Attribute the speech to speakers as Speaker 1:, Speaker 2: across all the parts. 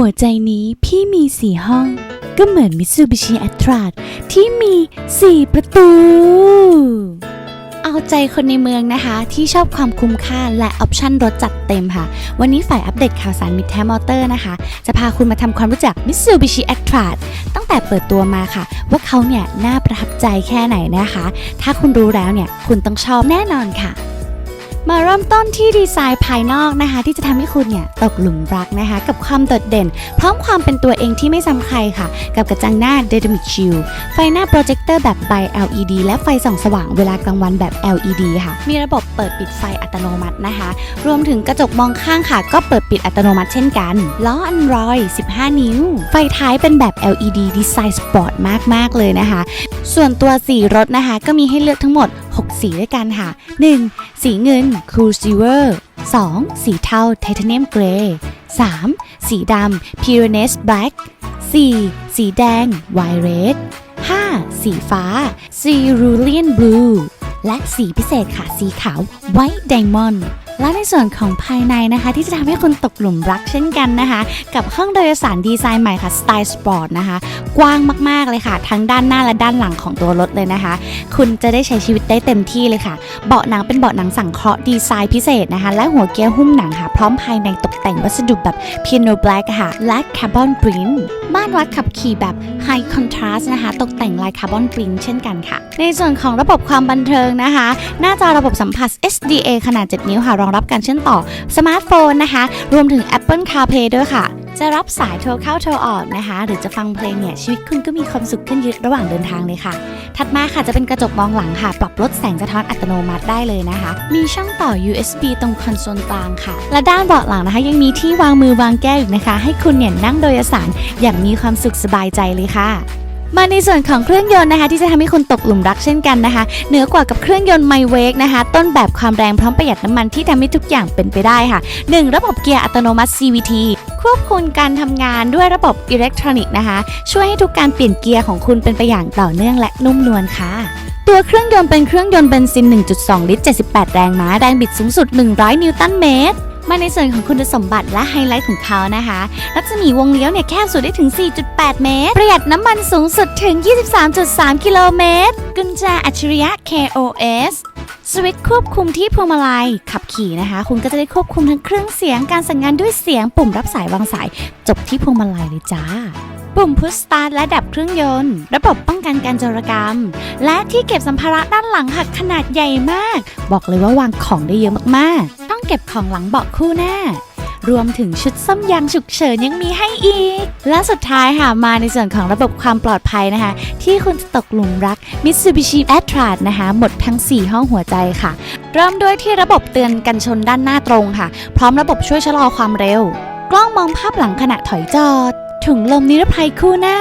Speaker 1: หัวใจนี้พี่มีสี่ห้อง ก็เหมือน Mitsubishi a t r a ที่มี4ประตู เอาใจคนในเมืองนะคะ ที่ชอบความคุ้มค่าและออปชั่นรถจัดเต็มค่ะ วันนี้ฝ่ายอัปเดตข่าวสารมิดแทมอเตอร์นะคะ จะพาคุณมาทำความรู้จัก Mitsubishi a t r a ตั้งแต่เปิดตัวมาค่ะ ว่าเขาเนี่ยน่าประทับใจแค่ไหนนะคะ ถ้าคุณรู้แล้วเนี่ยคุณต้องชอบแน่นอนค่ะ มาเริ่มต้นที่ดีไซน์ภายนอกนะคะ ที่จะทำให้คุณเนี่ยตกหลุมรักนะคะ กับความโดดเด่น พร้อมความเป็นตัวเองที่ไม่ซ้ำใครค่ะ กับกระจังหน้า Dynamic Shield ไฟหน้าโปรเจคเตอร์แบบ by LED และไฟส่องสว่างเวลากลางวันแบบ LED ค่ะ มีระบบเปิดปิดไฟอัตโนมัตินะคะ รวมถึงกระจกมองข้างค่ะ ก็เปิดปิดอัตโนมัติเช่นกันล้อ Android 15 นิ้ว ไฟท้ายเป็นแบบ LED ดีไซน์สปอร์ตมากๆเลยนะคะ ส่วนตัวสีรถนะคะ ก็มีให้เลือกทั้งหมด 6 สีด้วยกันค่ะ 1. สีเงิน Cool Silver 2. สีเทา Titanium Grey 3. สีดำ Pyrenees Black 4. สีแดง Wine Red 5. สีฟ้า Cerulean Blue และสีพิเศษค่ะ สีขาว White Diamond และในส่วนของภายในนะคะ ที่จะทำให้คุณตกหลุมรักเช่นกันนะคะ กับห้องโดยสารดีไซน์ใหม่ค่ะ Style Sport นะคะ กว้างมากๆเลยค่ะ ทั้งด้านหน้าและด้านหลังของตัวรถเลยนะคะ คุณจะได้ใช้ชีวิตได้เต็มที่เลยค่ะ เบาะหนังเป็นเบาะหนังสังเคราะห์ดีไซน์พิเศษนะคะ และหัวเกียร์หุ้มหนังค่ะ พร้อมภายในตกแต่งวัสดุแบบ piano black ค่ะ และคาร์บอน print ม่านวัดขับขี่แบบ high contrast นะคะ ตกแต่งลายคาร์บอน print เช่นกันค่ะ ในส่วนของระบบความบันเทิงนะคะ หน้าจอระบบสัมผัส SDA ขนาด 7 นิ้วค่ะองรับการเชื่อมต่อสมาร์ทโฟนนะคะ รวมถึง Apple CarPlay ด้วยค่ะ จะรับสายโทรเข้าโทรออกนะคะ หรือจะฟังเพลงเนี่ย ชีวิตคุณก็มีความสุขขึ้นเยอะระหว่างเดินทางเลยค่ะ ถัดมาค่ะจะเป็นกระจกมองหลังค่ะ ปรับลดแสงสะท้อนอัตโนมัติได้เลยนะคะ มีช่องต่อ USB ตรงคอนโซลกลางค่ะ และด้านเบาะหลังนะคะ ยังมีที่วางมือวางแก้วอีกนะคะ ให้คุณเนี่ยนั่งโดยสารอย่างมีความสุขสบายใจเลยค่ะ มาในส่วนของเครื่องยนต์นะคะที่จะทำให้คุณตกหลุมรักเช่นกันนะคะ เหนือกว่ากับเครื่องยนต์ไมเวกนะคะ ต้นแบบความแรงพร้อมประหยัดน้ำมันที่ทำให้ทุกอย่างเป็นไปได้ค่ะ 1. ระบบเกียร์อัตโนมัติ CVT ควบคุมการทำงานด้วยระบบอิเล็กทรอนิกส์นะคะ ช่วยให้ทุกการเปลี่ยนเกียร์ของคุณเป็นไปอย่างต่อเนื่องและนุ่มนวลค่ะตัวเครื่องยนต์เป็นเครื่องยนต์เบนซิน 1.2 ลิตร 78 แรงม้า แรงบิดสูงสุด 100 นิวตันเมตร มาในส่วนของคุณสมบัติและไฮไลท์ของเขานะคะ รัศมีวงเลี้ยวเนี่ยแคบสุดได้ถึง 4.8 เมตร ประหยัดน้ำมันสูงสุดถึง 23.3 กิโลเมตร กุญแจอัจฉริยะ KOS สวิตช์ควบคุมที่พวงมาลัยขับขี่นะคะ คุณก็จะได้ควบคุมทั้งเครื่องเสียงการสั่งงานด้วยเสียงปุ่มรับสายวางสาย จบที่พวงมาลัยเลยจ้า ปุ่มพุชสตาร์ทและดับเครื่องยนต์ ระบบป้องกันการโจรกรรม และที่เก็บสัมภาระด้านหลังหักขนาดใหญ่มาก บอกเลยว่าวางของได้เยอะมากๆ เก็บของหลังเบาะคู่หน้ารวมถึงชุดซ่อมยางฉุกเฉินยังมีให้อีก และสุดท้ายค่ะ มาในส่วนของระบบความปลอดภัยนะคะ ที่คุณจะตกหลุมรัก Mitsubishi a t r a นะคะ หมดทั้ง 4 ห้องหัวใจค่ะ เริ่มด้วยที่ระบบเตือนกันชนด้านหน้าตรงค่ะ พร้อมระบบช่วยชะลอความเร็ว กล้องมองภาพหลังขณะถอยจอด ถุงลมนิรภัยคู่หน้า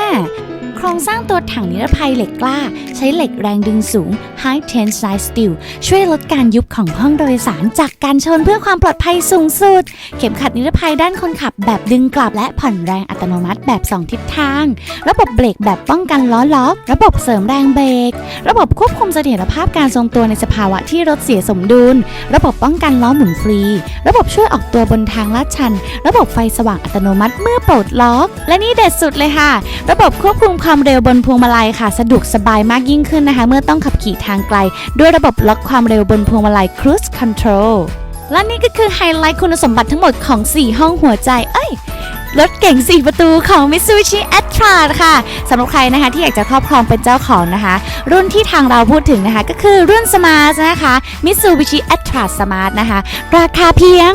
Speaker 1: โครงสร้างตัวถังนิรภัยเหล็กกล้า ใช้เหล็กแรงดึงสูง High Tensile Steel ช่วยลดการยุบของห้องโดยสารจากการชนเพื่อความปลอดภัยสูงสุด เข็มขัดนิรภัยด้านคนขับแบบดึงกลับและผ่อนแรงอัตโนมัติแบบ 2 ทิศทาง ระบบเบรกแบบป้องกันล้อล็อก ระบบเสริมแรงเบรก ระบบควบคุมเสถียรภาพการทรงตัวในสภาวะที่รถเสียสมดุล ระบบป้องกันล้อหมุนฟรี ระบบช่วยออกตัวบนทางลาดชัน ระบบไฟสว่างอัตโนมัติเมื่อปลดล็อก และนี่เด็ดสุดเลยค่ะ ระบบควบคุมความเร็วบนพวงมาลัยค่ะ สะดวกสบายมากยิ่งขึ้นนะคะ เมื่อต้องขับขี่ทางไกล ด้วยระบบล็อกความเร็วบนพวงมาลัย Cruise Control และนี่ก็คือไฮไลท์คุณสมบัติทั้งหมดของ 4 ห้องหัวใจ เอ้ย รถเก่ง 4 ประตูของ Mitsubishi a t r a ค่ะสำหรับใครนะคะที่อยากจะครอบครองเป็นเจ้าของนะคะ รุ่นที่ทางเราพูดถึงนะคะ ก็คือรุ่น Smart นะคะ Mitsubishi a t r a Smart นะคะ ราคาเพียง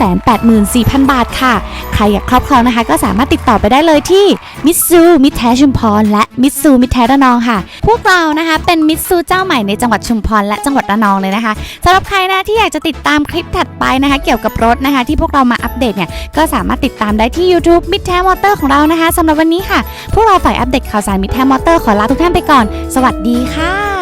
Speaker 1: 584,000 บาทค่ะ ใครอยากครอบครองนะคะ ก็สามารถติดต่อไปได้เลยที่มิตซูมิตรแท้ชุมพรและมิตซูมิตรแท้ระนองค่ะ พวกเรานะคะเป็นมิตซูเจ้าใหม่ในจังหวัดชุมพรและจังหวัดระนองเลยนะคะสำหรับใครนะที่อยากจะติดตามคลิปถัดไปนะคะ เกี่ยวกับรถนะคะ ที่พวกเรามาอัปเดตเนี่ยก็สามารถติดตามได้ที่ YouTube มิตรแท้มอเตอร์ของเรานะคะสำหรับวันนี้ค่ะ พวกเราฝ่ายอัปเดตข่าวสารมิตรแท้มอเตอร์ขอลาทุกท่านไปก่อน สวัสดีค่ะ